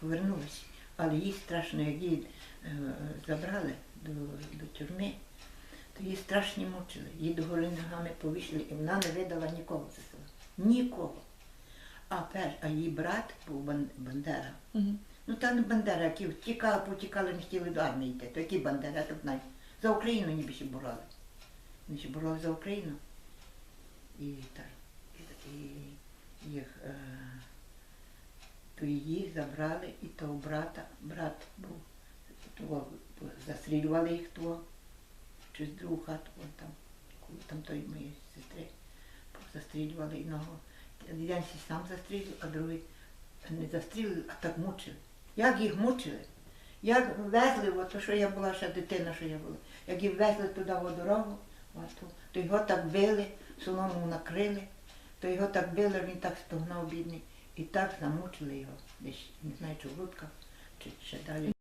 повернулася. Але їй страшно, як її е, забрали до, до тюрми, то її страшно мучили. Її до голи ногами повішали, і вона не видала нікого за села. Нікого. А, пер, а її брат був Бандера. Мгм. Ну та не Бандера, які втікали, потікали, не хотіли до армії йти. То які Бандера, так знаю. За Україну ніби ще борали. Вони ще боролися за Україну. І так. І, і їх е, то її забрали, і того брата, брат був, того, застрілювали їх того, через другу хату, вон там, коли там той моєї сестри, застрілювали одного. Один сі сам застрілив, а другий не застрілили, а так мучили. Як їх мучили? Як везли, от, що я була ще дитина, що я була, як їх везли туди в дорогу, от, то його так били, солому накрили, то його так били, він так стогнав бідний. І так замучили його, не знаю, чи в рудках, чи ще далі.